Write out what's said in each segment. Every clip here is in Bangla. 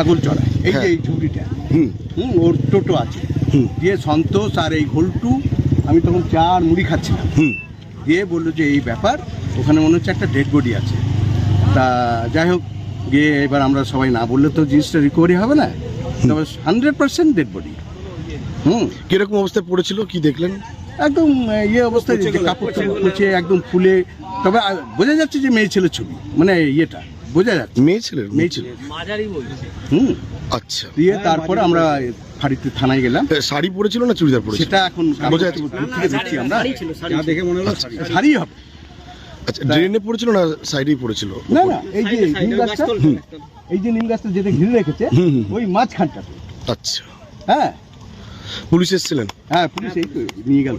ছাগল চড়ায়। এই যে হ্যাঁ। এই ঝুড়িটা হুম। হুম ওর টোটো আছে। হুম। দিয়ে সন্তোষ আর এই ঘোলটু আমি তখন চা আর মুড়ি খাচ্ছিলাম। হুম। দিয়ে বলল যে এই ব্যাপার ওখানে মনে হচ্ছে একটা ডেড বডি আছে। তা যাই হোক গিয়ে এবার আমরা সবাই না বললে তো জিনিসটা রিকভারি হবে না। তবে হান্ড্রেড পার্সেন্ট ডেড বডি হুম। কীরকম অবস্থায় পড়েছিল কি দেখলেন? একদম ইয়ে অবস্থায় কাপড় টাপড় কুচে একদম ফুলে তবে বোঝা যাচ্ছে যে মেয়ে ছেলের ছবি মানে ইয়েটা। বোঝা যাচ্ছে। মেয়ে ছেলের মেয়ে ছেলে হুম। আচ্ছা। দিয়ে তারপরে আমরা ফাঁড়িতে থানায় গেলাম। শাড়ি পরেছিল না চুড়িদার পরেছিল? সেটা এখন বোঝা যাচ্ছে। থেকে দেখছি আমরা। যা দেখে মনে হলো শাড়ি। হবে। আচ্ছা ড্রেনে পড়েছিল না সাইডেই পড়েছিল? না না এই যে নিম গাছটা হুম, এই যে নিম গাছটা যেটা ঘিরে রেখেছে হুম, হুম। ওই মাঝখানটাতে আচ্ছা। হ্যাঁ। পুলিশ এসেছিলেন? হ্যাঁ পুলিশ এই তো নিয়ে গেল।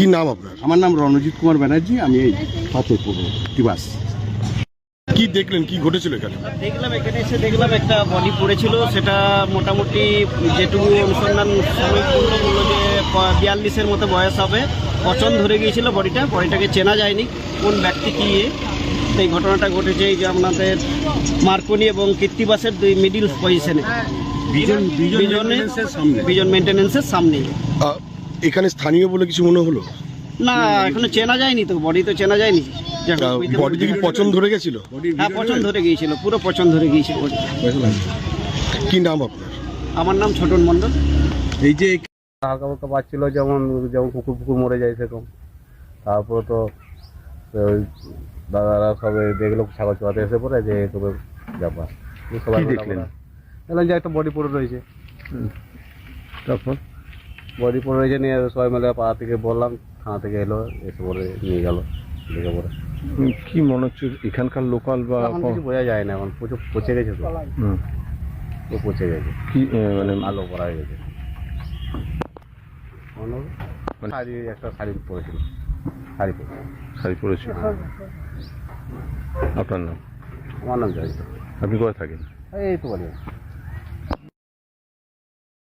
কি নাম আপনার? আমার নাম রণজিৎ কুমার ব্যানার্জি আমি এই পাথর পড়ব। টিবাস কি দেখলেন কি ঘটেছিল এখানে? দেখলাম এখানে এসে দেখলাম একটা বডি পড়েছিল। সেটা মোটামুটি যেটুকু অনুসন্ধান সময় বলল বলল যে বিয়াল্লিশের মতো বয়স হবে। পচন ধরে গিয়েছিল বডিটা বডিটাকে চেনা যায়নি কোন ব্যক্তি কি এ। এই ঘটনাটা ঘটেছে এই যে আপনাদের মার্কনি এবং কীর্তিবাসের দুই মিডিল পজিশনে বিজন বিজন মেনটেন্যান্সের সামনে? এখানে স্থানীয় বলে কিছু মনে হলো? না এখনও চেনা যায়নি তো বডি তো চেনা যায়নি। বডিতে কি পচন ধরে গেছিল? হ্যাঁ পচন ধরে গিয়েছিল পুরো পচন ধরে গিয়েছিল কি নাম আপনার? আমার নাম ছোটন মণ্ডল। এই যে হালকা ফালকা পাচ্ছিল যেমন যেমন কুকুর ফুকুর মরে যায় সেরকম। তারপরে তো ওই দাদারা সবে দেখল ছাগল চড়াতে এসে পড়ে যে তবে ব্যাপার সবাই দেখলেন? দেখলাম যে একটা বডি পড়ে রয়েছে। তারপর? বডি পড়ে রয়েছে নিয়ে সবাই মিলে পাড়া থেকে বললাম থানা থেকে এলো এসে পরে নিয়ে গেল দেখে পরে কি মনে হচ্ছে এখানকার লোকাল বা এখন কিছু বোঝা যায় না এখন প্রচুর পচে গেছে তো। হুম। পচে গেছে। কি আহ, মানে আলো করা হয়ে গেছে। অন্য মানে- শাড়ি একটা শাড়ি পরেছিল। শাড়ি পরে। শাড়ি পরেছে আপনার নাম? আমার নাম জয় আপনি কোথায় থাকেন? এই তো বলি।